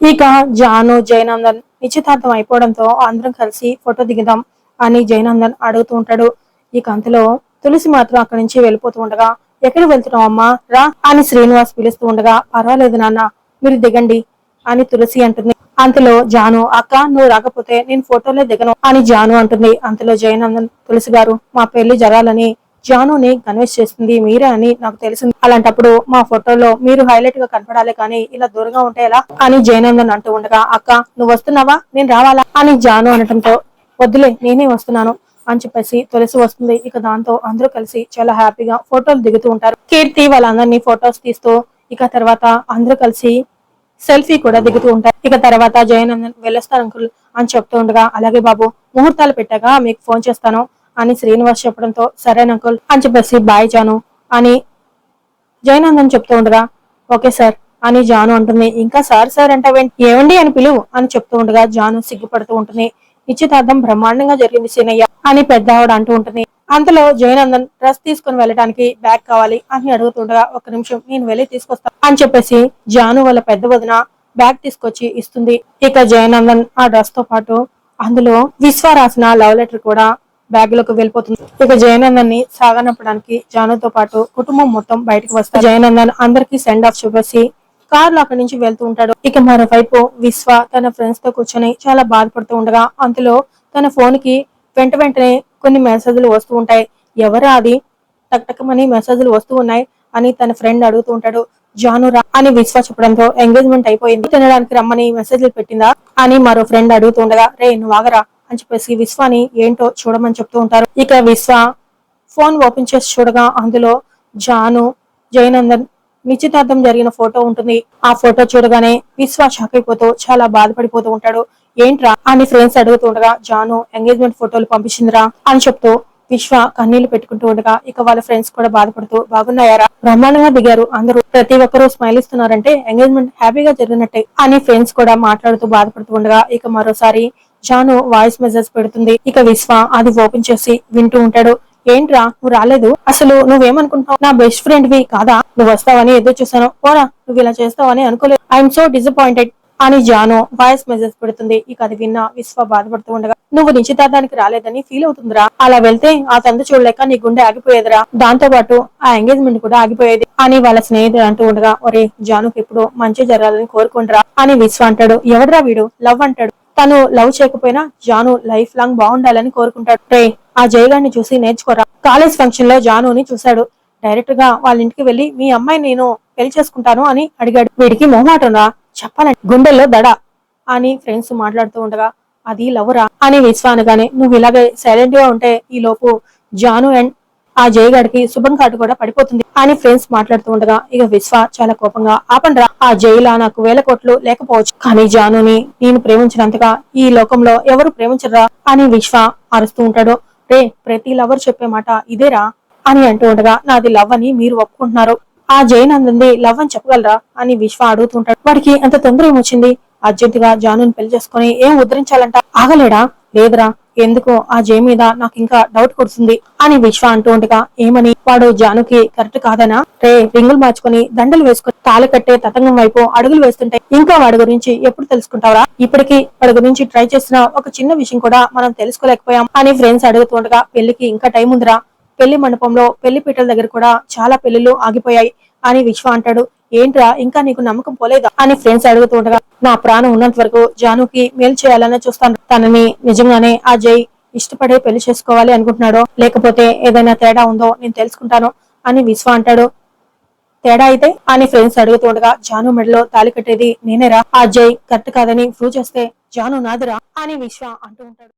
ఇక జాను జయనందన్ నిశ్చితార్థం అయిపోవడంతో అందరం కలిసి ఫోటో దిగుదాం అని జయనందన్ అడుగుతూ ఉంటాడు. ఇక అంతలో తులసి మాత్రం అక్కడి నుంచి వెళ్ళిపోతూ ఉండగా ఎక్కడ వెళ్తున్నావు అమ్మా? రా అని శ్రీనివాస్ పిలుస్తూ ఉండగా పర్వాలేదు నాన్న మీరు దిగండి అని తులసి అంటుంది. అంతలో జాను అక్క నువ్వు రాకపోతే నేను ఫోటోలే దిగను అని జాను అంటుంది. అంతలో జయనందన్ తులసి గారు మా పెళ్ళి జరాలని జానుని కన్విన్స్ చేస్తుంది మీరే అని నాకు తెలిసింది. అలాంటప్పుడు మా ఫోటోలో మీరు హైలైట్గా కనపడాలి కానీ ఇలా దూరంగా ఉంటే ఎలా? అని జయనందన్ అంటూ ఉండగా అక్క నువ్వు వస్తున్నావా? నేను రావాలా? అని జాను అనటంతో వద్దులే నేనే వస్తున్నాను అని చెప్పేసి తులసి వస్తుంది. ఇక దాంతో అందరూ కలిసి చాలా హ్యాపీగా ఫోటోలు దిగుతూ ఉంటారు. కీర్తి వాళ్ళందరినీ ఫొటోస్ తీస్తూ ఇక తర్వాత అందరూ కలిసి సెల్ఫీ కూడా దిగుతూ ఉంటారు. ఇక తర్వాత జయనందన్ వెళ్ళొస్తాను అంకుల్ అని చెప్తూ ఉండగా అలాగే బాబు ముహూర్తాలు పెట్టాక మీకు ఫోన్ చేస్తాను. అని శ్రీనివాస్ చెప్పడంతో సరేన అంకుల్ అని చెప్పేసి బాయ్ జాను అని జయనందన్ చెప్తూ ఉండగా ఓకే సార్ అని జాను అంటుంది. ఇంకా సార్ సార్ అంటే ఏమండి అని పిలువు అని చెప్తూ ఉండగా జాను సిగ్గుపడుతూ ఉంటుంది. నిశ్చితార్థం బ్రహ్మాండంగా జరిగింది సీనయ్య అని పెద్ద ఆవిడ అంటూ ఉంటుంది. అంతలో జయనందన్ డ్రెస్ తీసుకుని వెళ్ళడానికి బ్యాగ్ కావాలి అని అడుగుతుండగా ఒక నిమిషం నేను వెళ్ళి తీసుకొస్తా అని చెప్పేసి జాను వాళ్ళ పెద్ద వదిన బ్యాగ్ తీసుకొచ్చి ఇస్తుంది. ఇక జయనందన్ ఆ డ్రెస్తో పాటు అందులో విశ్వ రాసిన లవ్ లెటర్ కూడా బ్యాగ్లోకి వెళ్ళిపోతుంది. ఇక జయనందన్ని సాగనప్పడానికి జానుతో పాటు కుటుంబం మొత్తం బయటకు వస్తారు. జయనందన్ అందరికి సెండ్ ఆఫ్ చూపేసి కార్లో అక్కడి నుంచి వెళ్తూ ఉంటాడు. ఇక మరోవైపు విశ్వ తన ఫ్రెండ్స్తో కూర్చొని చాలా బాధపడుతూ ఉండగా అందులో తన ఫోన్కి వెంట వెంటనే కొన్ని మెసేజ్లు వస్తూ ఉంటాయి. ఎవరా అది? టక్టకమని మెసేజ్లు వస్తూ ఉన్నాయి అని తన ఫ్రెండ్ అడుగుతూ ఉంటాడు. జాను రా అని విశ్వ చెప్పడంతో ఎంగేజ్మెంట్ అయిపోయింది. తినడానికి రమ్మని మెసేజ్లు పెట్టిందా అని మరో ఫ్రెండ్ అడుగుతుండగా రే నువ్వు ఆగరా? అని చెప్పేసి విశ్వాని ఏంటో చూడమని చెప్తూ ఉంటారు. ఇక విశ్వ ఫోన్ ఓపెన్ చేసి చూడగా అందులో జాను జయనందన్ నిశ్చితార్థం జరిగిన ఫోటో ఉంటుంది. ఆ ఫోటో చూడగానే విశ్వ షాక్ అయిపోతూ చాలా బాధపడిపోతూ ఉంటాడు. ఏంట్రా? అని ఫ్రెండ్స్ అడుగుతుండగా జాను ఎంగేజ్మెంట్ ఫోటోలు పంపించిందిరా? అని చెప్తూ విశ్వ కన్నీళ్ళు పెట్టుకుంటూ ఉండగా ఇక వాళ్ళ ఫ్రెండ్స్ కూడా బాధపడుతూ బాగున్నాయారా? బ్రహ్మాండంగా దిగారు. అందరూ ప్రతి ఒక్కరూ స్మైల్ ఇస్తున్నారంటే ఎంగేజ్మెంట్ హ్యాపీగా జరిగినట్టే అని ఫ్రెండ్స్ కూడా మాట్లాడుతూ బాధపడుతూ ఉండగా ఇక మరోసారి జాను వాయిస్ మెసేజ్ పెడుతుంది. ఇక విశ్వ అది ఓపెన్ చేసి వింటూ ఉంటాడు. ఏంట్రా నువ్వు రాలేదు? అసలు నువ్వేమనుకుంటావు నా బెస్ట్ ఫ్రెండ్ వి కాదా? నువ్వు వస్తావని ఎదురు చూసాను పోరా నువ్వు ఇలా చేస్తావని అనుకోలేదు. ఐఎమ్ సో డిసప్పాయింటెడ్ అని జాను వాయిస్ మెసేజ్ పెడుతుంది. ఇక అది విన్న విశ్వ బాధపడుతూ ఉండగా నువ్వు నిశ్చితార్థానికి రాలేదని ఫీల్ అవుతుందిరా. అలా వెళ్తే ఆ తండ్రి చూడలేక నీ గుండె ఆగిపోయేదిరా. దాంతో పాటు ఆ ఎంగేజ్మెంట్ కూడా ఆగిపోయేది అని వాళ్ళ స్నేహితుడు అంటూ ఉండగా ఒరే జానుకి ఇప్పుడు మంచి జరగాలని కోరుకుంటురా అని విశ్వ అంటాడు. ఎవడరా వీడు? లవ్ అంటాడు. తను లవ్ చేయకపోయినా జాను లైఫ్ లాంగ్ బాగుండాలని కోరుకుంటాడు. రే ఆ జయగాడిని చూసి నేర్చుకోరా? కాలేజ్ ఫంక్షన్లో జానుని చూశాడు. డైరెక్ట్గా వాళ్ళ ఇంటికి వెళ్ళి మీ అమ్మాయి నేను పెళ్ళి చేసుకుంటాను అని అడిగాడు. వీడికి మొహమాటం రా చెప్పాలంటే గుండెల్లో దడ అని ఫ్రెండ్స్ మాట్లాడుతూ ఉండగా అది లవరా అని విశ్వ అనగానే నువ్వు ఇలాగే సైలెంట్గా ఉంటే ఈ లోపు జాను అండ్ ఆ జయగాడికి శుభం కార్డు కూడా పడిపోతుంది అని ఫ్రెండ్స్ మాట్లాడుతూ ఉండగా ఇక విశ్వ చాలా కోపంగా ఆపండ్రా ఆ జైలా నాకు వేల కోట్లు లేకపోవచ్చు. కానీ జానుని నేను ప్రేమించినంతగా ఈ లోకంలో ఎవరు ప్రేమించరా అని విశ్వ అరుస్తూ ఉంటాడు. రే ప్రతి లవర్ చెప్పే మాట ఇదేరా? అని అంటూ ఉండగా నాది లవ్ అని మీరు ఒప్పుకుంటున్నారు. ఆ జైన్ అందంది లవ్ అని చెప్పగలరా? అని విశ్వ అడుగుతుంటాడు వాడికి అంత తొందర ఏమొచ్చింది అర్జెంటుగా జానుని పెళ్ళి చేసుకుని ఏం ఉద్ధరించాలంట? ఆగలేడా? లేదురా ఎందుకో ఆ జై మీద నాకు ఇంకా డౌట్ కొడుతుంది అని విశ్వ అంటూ ఉండగా ఏమని? వాడు జానుకి కరెక్ట్ కాదనా? రే రింగులు మార్చుకొని దండలు వేసుకొని తాళి కట్టే తతంగం వైపు అడుగులు వేస్తుంటాయి ఇంకా వాడి గురించి ఎప్పుడు తెలుసుకుంటావరా? ఇప్పటికీ వాడి గురించి ట్రై చేసిన ఒక చిన్న విషయం కూడా మనం తెలుసుకోలేకపోయాం అని ఫ్రెండ్స్ అడుగుతుండగా పెళ్ళికి ఇంకా టైం ఉందిరా. పెళ్ళి మండపంలో పెళ్ళి పీటల దగ్గర కూడా చాలా పెళ్ళిలు ఆగిపోయాయి అని విశ్వ అంటాడు. ఏంట్రా ఇంకా నీకు నమ్మకం పోలేదా? అని ఫ్రెండ్స్ అడుగుతుండగా నా ప్రాణం ఉన్నంత వరకు జానుకి మేలు చేయాలని చూస్తాను. తనని నిజంగానే ఆ జై ఇష్టపడే పెళ్ళి చేసుకోవాలి అనుకుంటున్నాడో లేకపోతే ఏదైనా తేడా ఉందో నేను తెలుసుకుంటాను అని విశ్వ అంటాడు. తేడా అయితే? అని ఫ్రెండ్స్ అడుగుతుండగా జాను మెడలో తాలి కట్టేది నేనేరా? ఆ జై కరెక్ట్ కాదని ప్రూవ్ చేస్తే జాను నాదిరా? అని విశ్వ అంటూ ఉంటాడు.